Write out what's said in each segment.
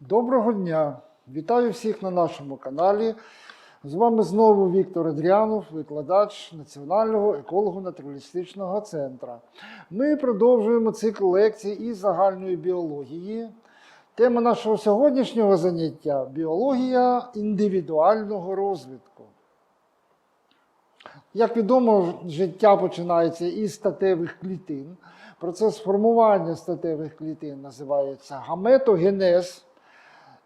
Доброго дня! Вітаю всіх на нашому каналі. З вами знову Віктор Адріанов, викладач Національного еколого-натуралістичного центру. Ми продовжуємо цикл лекцій із загальної біології. Тема нашого сьогоднішнього заняття біологія індивідуального розвитку. Як відомо, життя починається із статевих клітин. Процес формування статевих клітин називається гаметогенез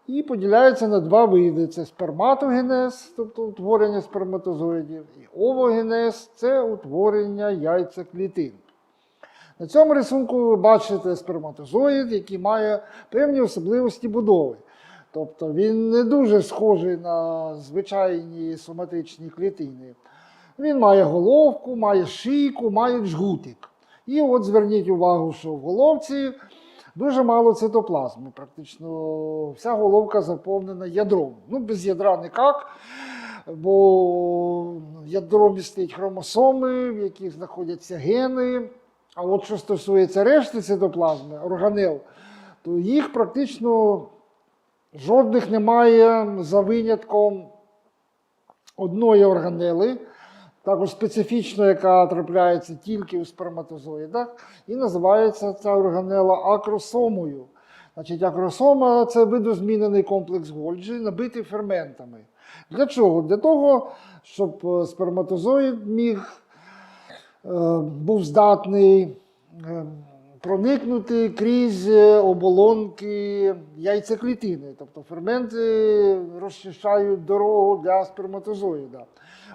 і поділяється на два види: це сперматогенез, тобто утворення сперматозоїдів, і овогенез це утворення яйцеклітин. На цьому рисунку ви бачите сперматозоїд, який має певні особливості будови. Тобто він не дуже схожий на звичайні соматичні клітини. Він має головку, має шийку, має джгутик. І от зверніть увагу, що в головці дуже мало цитоплазми. Практично вся головка заповнена ядром. Ну, без ядра ніяк, бо ядро містить хромосоми, в яких знаходяться гени. А от що стосується решти цитоплазми, органел, то їх практично жодних немає за винятком одної органели, також специфічно, яка трапляється тільки у сперматозоїдах, і називається ця органела акросомою. Значить, акросома це видозмінений комплекс Гольджі, набитий ферментами. Для чого? Для того, щоб е, сперматозоїд міг е, був здатний е, проникнути крізь оболонки яйцеклітини. Тобто ферменти розчищають дорогу для сперматозоїда.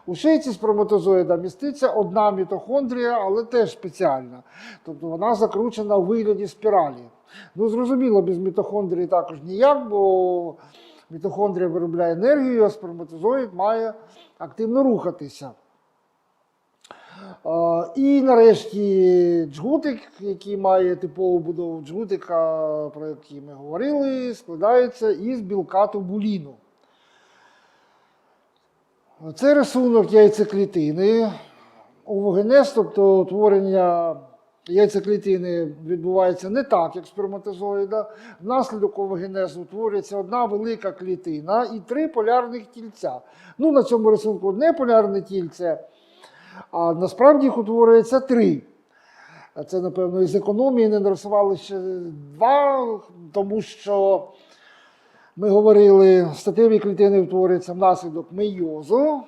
У шийці сперматозоїда міститься одна мітохондрія, але теж спеціальна. Тобто вона закручена у вигляді спіралі. Ну, зрозуміло, без мітохондрії також ніяк, бо мітохондрія виробляє енергію, а сперматозоїд має активно рухатися. І нарешті джгутик, який має типову будову джгутика, про який ми говорили, складається із білка тубуліну. Це рисунок яйцеклітини. Овогенез, тобто утворення яйцеклітини відбувається не так, як сперматозоїда. Внаслідок овогенезу утворюється одна велика клітина і три полярних тільця. Ну, на цьому рисунку одне полярне тільце, а насправді їх утворюється три. Це, напевно, із економії не нарисували ще два, тому що ми говорили, статеві клітини утворюються внаслідок мейозу.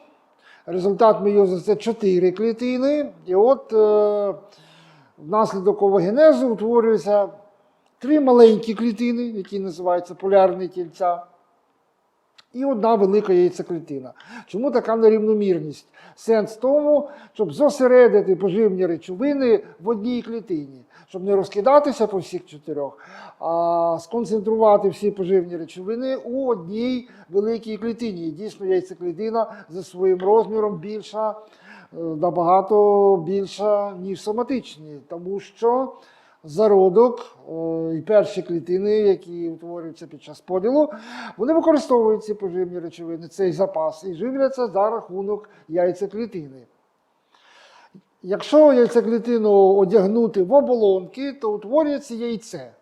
Результат мейозу це чотири клітини. І от е, внаслідок овогенезу утворюються три маленькі клітини, які називаються полярні тільця. І одна велика яйцеклітина. Чому така нерівномірність? Сенс в тому, щоб зосередити поживні речовини в одній клітині, щоб не розкидатися по всіх чотирьох, а сконцентрувати всі поживні речовини у одній великій клітині. І дійсно, яйцеклітина за своїм розміром більша, е, набагато більша, ніж соматичні, тому що зародок і перші клітини, які утворюються під час поділу, вони використовують ці поживні речовини, цей запас, і живляться за рахунок яйцеклітини. Якщо яйцеклітину одягнути в оболонки, то утворюється яйце.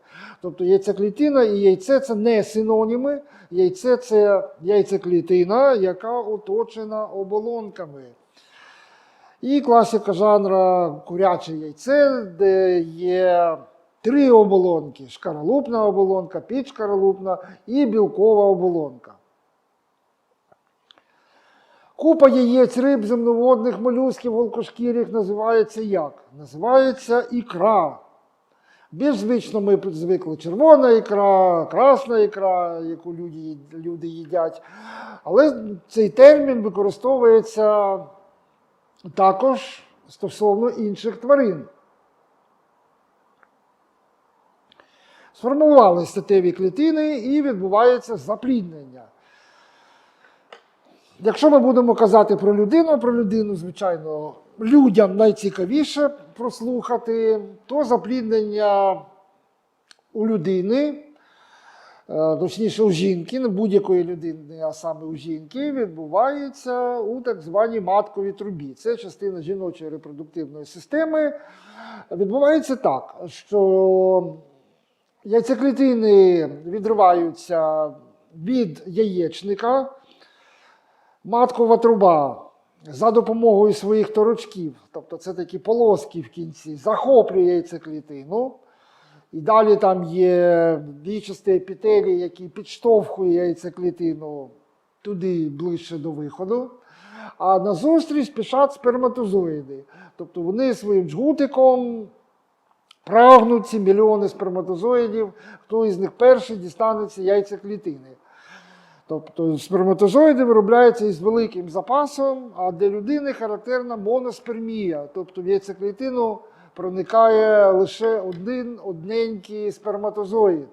Тобто яйцеклітина і яйце це не синоніми. Яйце це яйцеклітина, яка оточена оболонками. І класика жанра куряче яйце, де є три оболонки: шкаралупна оболонка, підшкаралупна і білкова оболонка. Купа яєць риб, земноводних, молюсків, голкошкірих називається як? Називається ікра. Більш звично ми звикли червона ікра, красна ікра, яку люди, люди їдять. Але цей термін використовується також стосовно інших тварин. Сформували статеві клітини і відбувається запліднення. Якщо ми будемо казати про людину, про людину, звичайно, людям найцікавіше прослухати, то запліднення у людини, точніше у жінки, не будь-якої людини, а саме у жінки, відбувається у так званій матковій трубі. Це частина жіночої репродуктивної системи. Відбувається так, що яйцеклітини відриваються від яєчника, маткова труба за допомогою своїх торочків, тобто це такі полоски в кінці, захоплює яйцеклітину. І далі там є вічасті епітелії, які підштовхує яйцеклітину туди ближче до виходу. А назустріч спішать сперматозоїди. Тобто вони своїм джгутиком прагнуть ці мільйони сперматозоїдів, хто із них перший дістанеться яйцеклітини. Тобто сперматозоїди виробляються із великим запасом, а для людини характерна моноспермія. Тобто в яйцеклітину проникає лише один одненький сперматозоїд.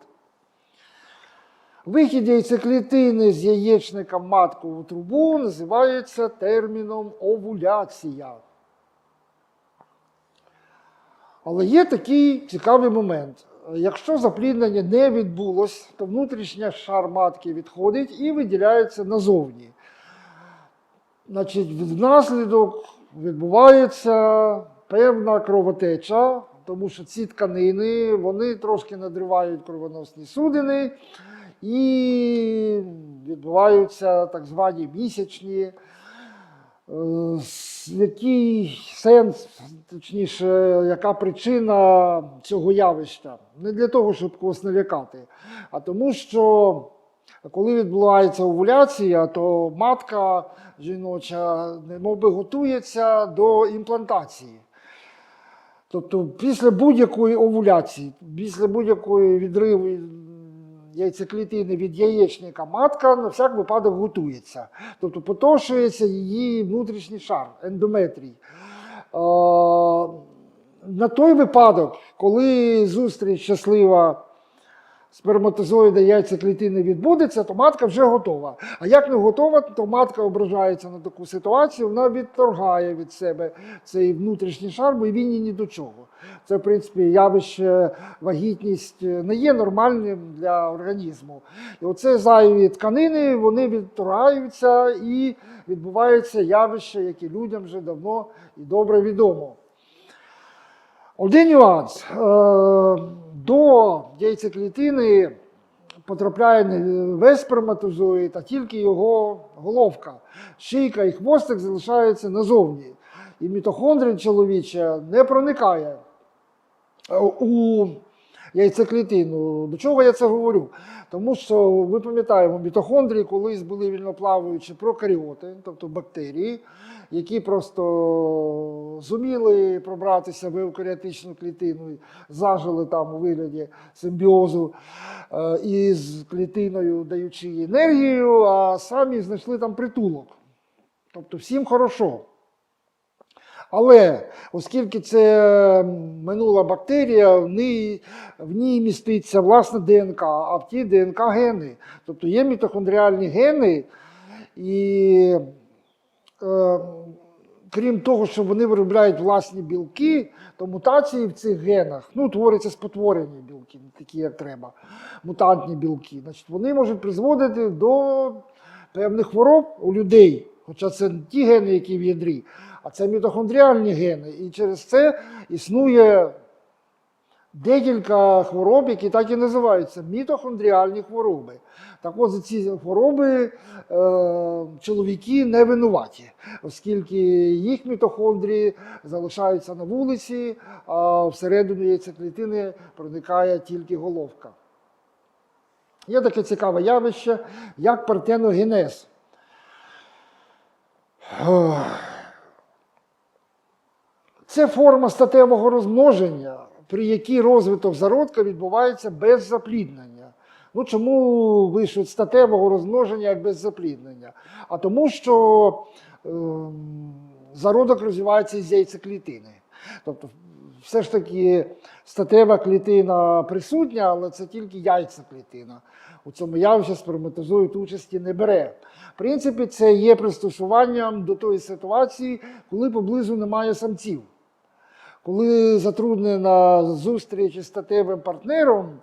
Вихід яйцеклітини з яєчника маткову трубу називається терміном овуляція. Але є такий цікавий момент. Якщо запліднення не відбулось, то внутрішня шар матки відходить і виділяється назовні. Значить, внаслідок відбувається певна кровотеча, тому що ці тканини вони трошки надривають кровоносні судини і відбуваються так звані місячні. Е, Який сенс, точніше, яка причина цього явища? Не для того, щоб когось налякати, а тому, що коли відбувається овуляція, то матка жіноча немов би готується до імплантації. Тобто після будь-якої овуляції, після будь-якої відриву яйцеклітини від яєчника, матка на всяк випадок готується. Тобто потошується її внутрішній шар, ендометрій. На той випадок, коли зустріч щаслива сперматозоїда яйцеклітини відбудеться, то матка вже готова. А як не готова, то матка ображається на таку ситуацію, вона відторгає від себе цей внутрішній шар, бо він їй ні до чого. Це, в принципі, явище вагітність не є нормальним для організму. І оце зайві тканини, вони відторгаються і відбувається явище, яке людям вже давно і добре відомо. Один нюанс. До яйцеклітини потрапляє не весь сперматозоїд, а тільки його головка. Шийка і хвостик залишаються назовні. І мітохондрія чоловіча не проникає у яйцеклітину. До чого я це говорю? Тому що ми пам'ятаємо, мітохондрії колись були вільноплаваючі прокаріоти, тобто бактерії, які просто зуміли пробратися в еукаріотичну клітину, зажили там у вигляді симбіозу е, із клітиною, даючи енергію, а самі знайшли там притулок. Тобто всім хорошо. Але оскільки це минула бактерія, в ній, в ній міститься власне ДНК, а в тій ДНК гени. Тобто є мітохондріальні гени, і е, крім того, що вони виробляють власні білки, то мутації в цих генах ну, творяться спотворені білки, такі, як треба, мутантні білки. Значить, вони можуть призводити до певних хвороб у людей. Хоча це не ті гени, які в ядрі, а це мітохондріальні гени. І через це існує декілька хвороб, які так і називаються мітохондріальні хвороби. Так от ці хвороби е, чоловіки не винуваті, оскільки їх мітохондрії залишаються на вулиці, а всередину яйцеклітини проникає тільки головка. Є таке цікаве явище, як партеногенез. Це форма статевого розмноження, при якій розвиток зародка відбувається без запліднення. Ну чому вийшов статевого розмноження як без запліднення? А тому, що е, зародок розвивається із яйцеклітини. Тобто, все ж таки статева клітина присутня, але це тільки яйцеклітина. У цьому явищі сперматозоїд участі не бере. В принципі, це є пристосуванням до тої ситуації, коли поблизу немає самців. Коли затруднена зустріч із статевим партнером,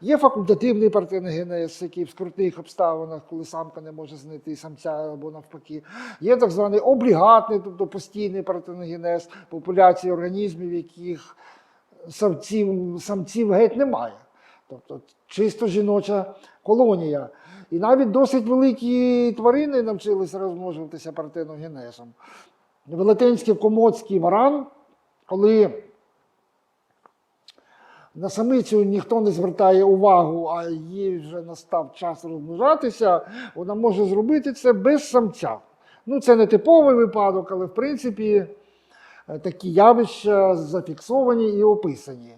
є факультативний партеногенез, який в скрутних обставинах, коли самка не може знайти самця або навпаки. Є так званий облігатний, тобто постійний партеногенез популяції організмів, яких самців, самців геть немає. тобто чисто жіноча колонія. І навіть досить великі тварини навчилися розмножуватися партеногенезом. Велетенський комодський варан, коли на самицю ніхто не звертає увагу, а їй вже настав час розмножатися, вона може зробити це без самця. Ну, це не типовий випадок, але в принципі е, такі явища зафіксовані і описані.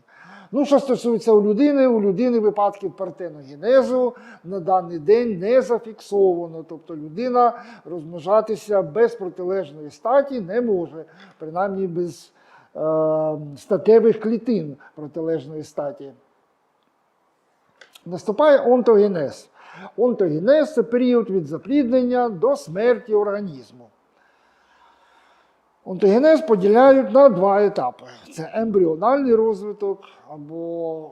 Ну, що стосується у людини, у людини випадків партеногенезу на даний день не зафіксовано. Тобто людина розмножатися без протилежної статі не може, принаймні без статевих клітин протилежної статі. Наступає онтогенез. Онтогенез це період від запліднення до смерті організму. Онтогенез поділяють на два етапи: це ембріональний розвиток або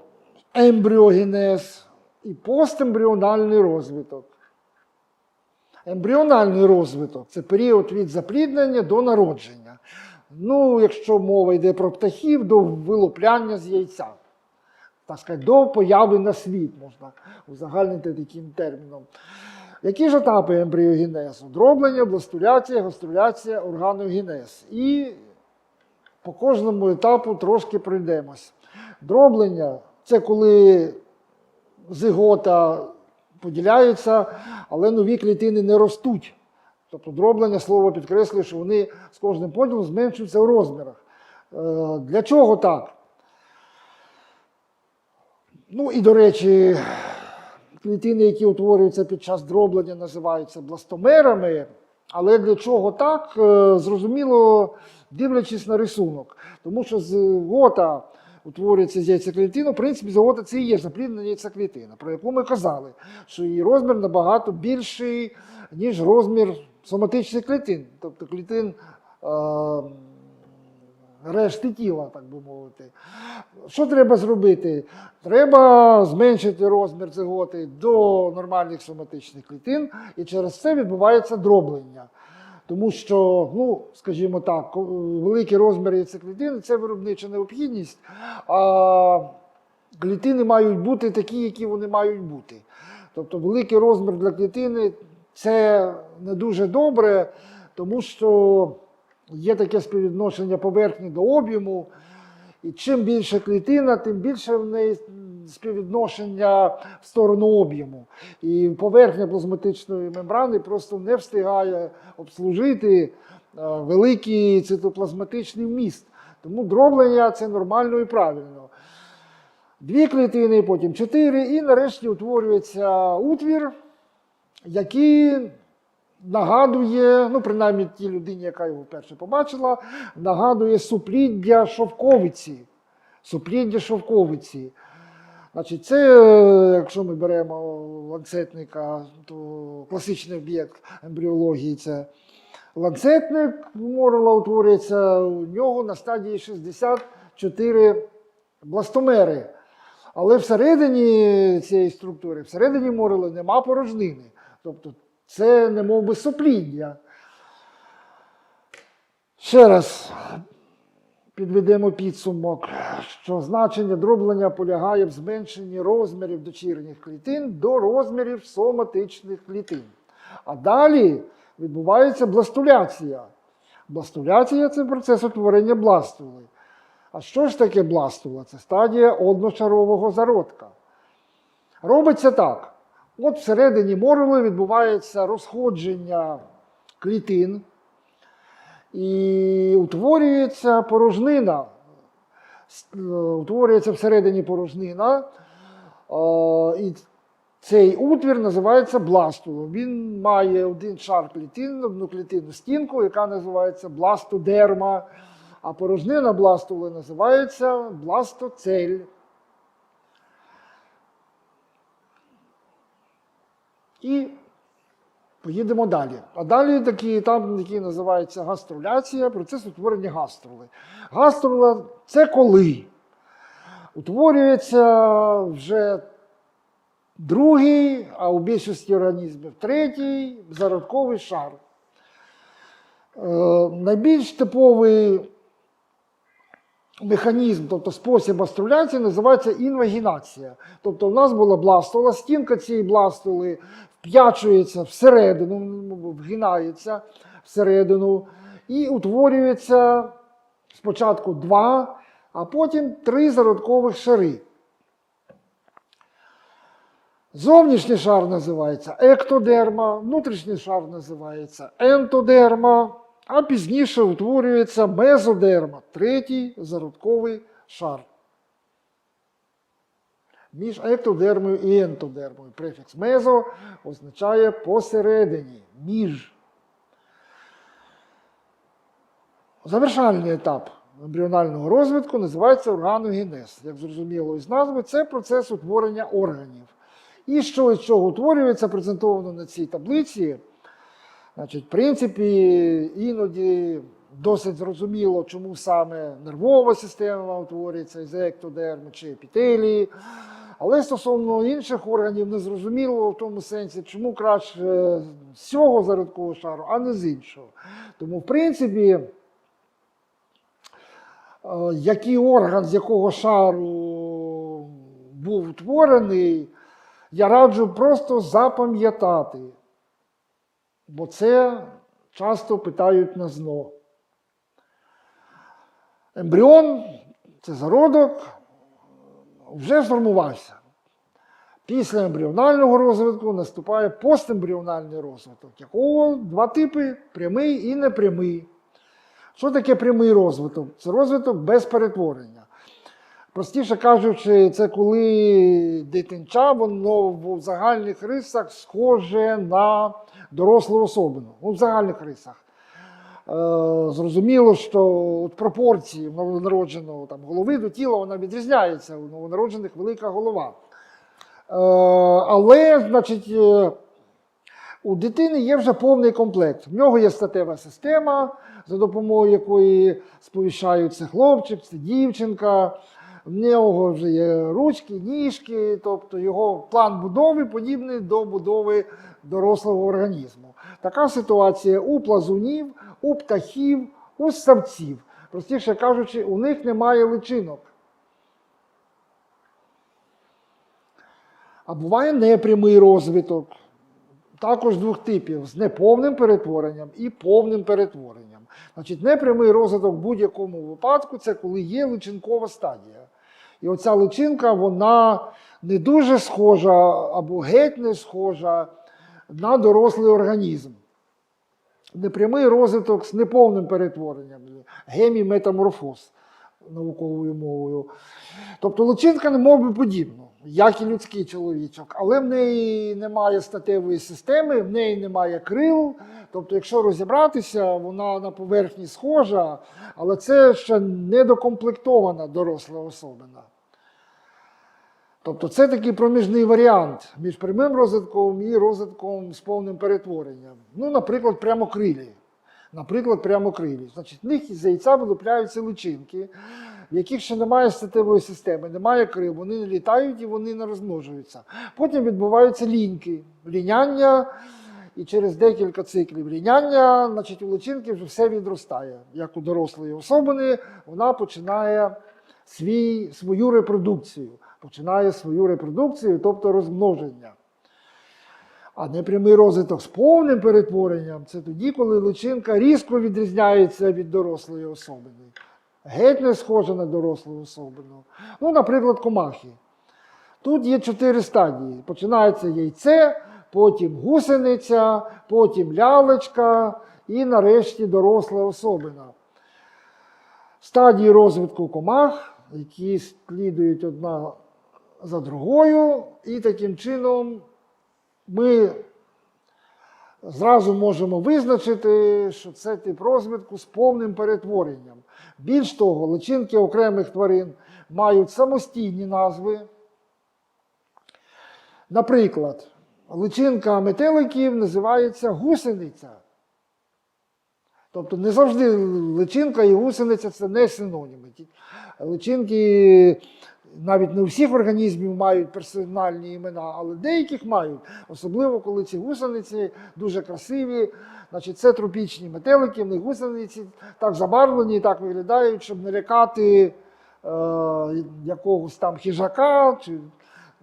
ембріогенез і постембріональний розвиток. Ембріональний розвиток це період від запліднення до народження. Ну, якщо мова йде про птахів, до вилупляння з яйця. Так сказати, до появи на світ можна узагальнити таким терміном. Які ж етапи ембріогенезу? Дроблення, бластуляція, гаструляція, органогенез. І по кожному етапу трошки пройдемось. Дроблення це коли зигота поділяється, але нові клітини не ростуть. Тобто дроблення слово підкреслює, що вони з кожним поділом зменшуються в розмірах. Е, Для чого так? Ну і до речі, клітини, які утворюються під час дроблення, називаються бластомерами. Але для чого так? Е, Зрозуміло, дивлячись на рисунок. Тому що згота утворюється з яйцеклітину, в принципі, згота це і є запліднена яйцеклітина, про яку ми казали, що її розмір набагато більший, ніж розмір соматичних клітин, тобто клітин. е, решти тіла, так би мовити. Що треба зробити? Треба зменшити розмір зиготи до нормальних соматичних клітин, і через це відбувається дроблення. Тому що, ну, скажімо так, великі розміри яйцеклітини – це виробнича необхідність, а клітини мають бути такі, які вони мають бути. Тобто великий розмір для клітини це не дуже добре, тому що є таке співвідношення поверхні до об'єму. І чим більше клітина, тим більше в неї співвідношення в сторону об'єму. І поверхня плазматичної мембрани просто не встигає обслужити е, великий цитоплазматичний вміст. Тому дроблення це нормально і правильно. Дві клітини, потім чотири, і нарешті утворюється утвір, який нагадує, ну, принаймні тій людині, яка його вперше побачила, нагадує супліддя шовковиці. Супліддя шовковиці. Значить, це, е, якщо ми беремо ланцетника, то класичний об'єкт ембріології це ланцетник морила утворюється у нього на стадії 64 бластомери. Але всередині цієї структури, всередині морила нема порожнини. Тобто це не мов би супліддя. Ще раз підведемо підсумок, що значення дроблення полягає в зменшенні розмірів дочірніх клітин до розмірів соматичних клітин. А далі відбувається бластуляція. Бластуляція це процес утворення бластули. А що ж таке бластула? Це стадія одношарового зародка. Робиться так. От всередині морили відбувається розходження клітин і утворюється порожнина. Е, Утворюється всередині порожнина. е, І цей утвір називається бластулом. Він має один шар клітин, одну клітинну стінку, яка називається бластодерма. А порожнина бластули називається бластоцель. І поїдемо далі. А далі такий етап, який називається гаструляція, процес утворення гаструли. Гаструла це коли утворюється вже другий, а у більшості організмів третій зародковий шар. Е, найбільш типовий механізм, тобто спосіб гаструляції називається інвагінація. Тобто в нас була бластула, стінка цієї бластули вп'ячується всередину, вгинається всередину і утворюється спочатку два, а потім три зародкових шари. Зовнішній шар називається ектодерма, внутрішній шар називається ентодерма, а пізніше утворюється мезодерма, третій зародковий шар. Між ектодермою і ентодермою. Префікс мезо означає посередині, між. Завершальний етап ембріонального розвитку називається органогенез. Як зрозуміло із назви, це процес утворення органів. І що із чого утворюється, презентовано на цій таблиці. Значить, в принципі, іноді досить зрозуміло, чому саме нервова система утворюється із ектодерми чи епітелії. Але стосовно інших органів не зрозуміло в тому сенсі, чому краще з цього зародкового шару, а не з іншого. Тому, в принципі, е, який орган з якого шару був утворений, я раджу просто запам'ятати, бо це часто питають на ЗНО. Ембріон це зародок, вже сформувався. Після ембріонального розвитку наступає постембріональний розвиток, якого два типи прямий і непрямий. Що таке прямий розвиток? Це розвиток без перетворення. Простіше кажучи, це коли дитинча, воно в загальних рисах схоже на дорослу особину. Ну, в загальних рисах. Е, зрозуміло, що от пропорції новонародженого там, голови до тіла вона відрізняється. У новонароджених велика голова. Е, але, значить, е, у дитини є вже повний комплект. В нього є статева система, за допомогою якої сповіщаються хлопчик, це дівчинка. В нього вже є ручки, ніжки, тобто його план будови подібний до будови дорослого організму. Така ситуація у плазунів, у птахів, у ссавців. Простіше кажучи, у них немає личинок. А буває непрямий розвиток, також двох типів з неповним перетворенням і повним перетворенням. Значить, непрямий розвиток в будь-якому випадку це коли є личинкова стадія. І оця личинка, вона не дуже схожа або геть не схожа на дорослий організм. Непрямий розвиток з неповним перетворенням, геміметаморфоз науковою мовою. Тобто личинка не мов би подібна, як і людський чоловічок, але в неї немає статевої системи, в неї немає крил. Тобто, якщо розібратися, вона на поверхні схожа, але це ще недокомплектована доросла особина. Тобто це такий проміжний варіант між прямим розвитком і розвитком з повним перетворенням. Ну, наприклад, прямокрилі. Наприклад, прямокрилі. Значить, в них із яйця вилупляються личинки, в яких ще немає статевої системи, немає крил, вони не літають і вони не розмножуються. Потім відбуваються ліньки, ліняння, і через декілька циклів ліняння, значить, у личинки вже все відростає. Як у дорослої особини, вона починає свій, свою репродукцію. Починає свою репродукцію, тобто розмноження. А непрямий розвиток з повним перетворенням це тоді, коли личинка різко відрізняється від дорослої особини. Геть не схожа на дорослу особину. Ну, наприклад, комахи. Тут є чотири стадії. Починається яйце, потім гусениця, потім лялечка і нарешті доросла особина. Стадії розвитку комах, які слідують одна за другою, і таким чином ми зразу можемо визначити, що це тип розвитку з повним перетворенням. Більш того, личинки окремих тварин мають самостійні назви. Наприклад, личинка метеликів називається гусениця. Тобто не завжди личинка і гусениця це не синоніми. Личинки навіть не у всіх організмів мають персональні імена, але деяких мають. Особливо, коли ці гусениці дуже красиві. Значить, Це тропічні метелики, в них гусениці так забарвлені, так виглядають, щоб не лякати е, якогось там хижака чи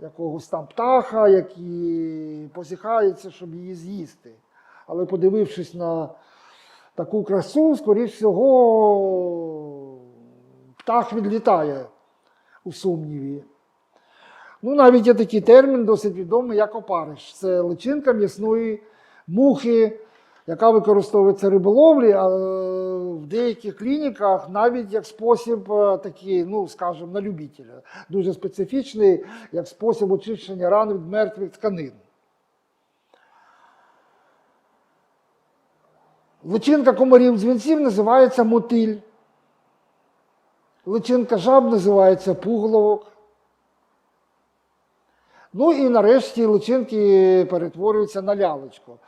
якогось там птаха, який посіхається, щоб її з'їсти. Але подивившись на таку красу, скоріш всього, птах відлітає у сумніві. Ну, навіть є такий термін, досить відомий, як опариш. Це личинка м'ясної мухи, яка використовується риболовлі, в деяких клініках навіть як спосіб е, такий, ну, скажімо, на любителя. Дуже специфічний, як спосіб очищення ран від мертвих тканин. Личинка комарів дзвінців називається мотиль. Личинка жаб називається пугловок. Ну і нарешті личинки перетворюються на лялечку.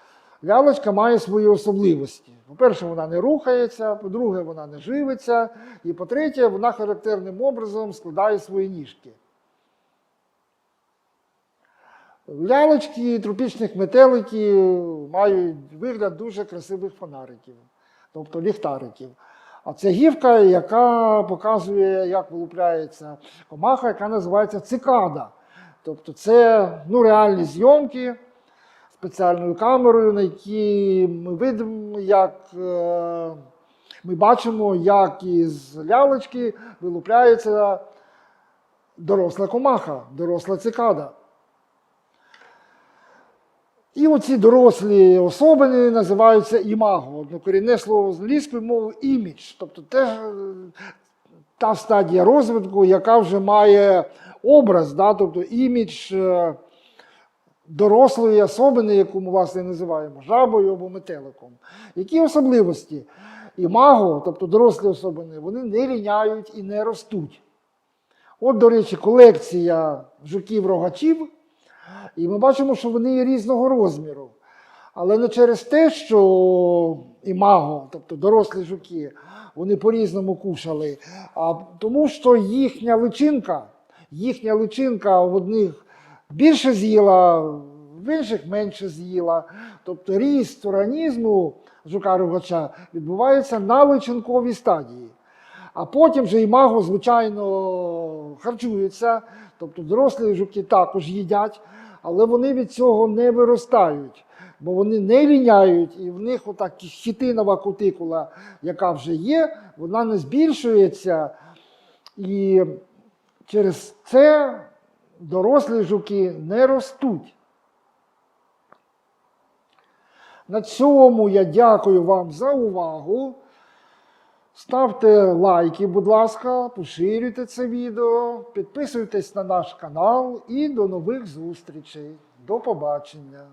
Лялечка має свої особливості. По-перше, вона не рухається, по-друге, вона не живиться, і по-третє, вона характерним образом складає свої ніжки. Лялечки тропічних метеликів мають вигляд дуже красивих фонариків, тобто ліхтариків. А це гівка, яка показує, як вилупляється комаха, яка називається цикада. Тобто це ну, реальні зйомки спеціальною камерою, на якій ми видимо, як е, ми бачимо, як із лялечки вилупляється доросла комаха, доросла цикада. І оці дорослі особини називаються імаго. Однокорінне слово з англійської мови імідж. Тобто те, е, та стадія розвитку, яка вже має образ, да? тобто імідж е, дорослої особини, яку ми власне називаємо жабою або метеликом. Які особливості? Імаго, тобто дорослі особини, вони не ліняють і не ростуть. От, до речі, колекція жуків-рогачів. І ми бачимо, що вони є різного розміру. Але не через те, що імаго, тобто дорослі жуки, вони по-різному кушали, а тому, що їхня личинка, їхня личинка в одних більше з'їла, в інших менше з'їла. Тобто ріст організму жука-рогача відбувається на личинковій стадії. А потім вже імаго, звичайно, харчуються, тобто дорослі жуки також їдять, але вони від цього не виростають, бо вони не ліняють, і в них отак хітинова кутикула, яка вже є, вона не збільшується. І через це дорослі жуки не ростуть. На цьому я дякую вам за увагу. Ставте лайки, будь ласка, поширюйте це відео, підписуйтесь на наш канал і до нових зустрічей. До побачення!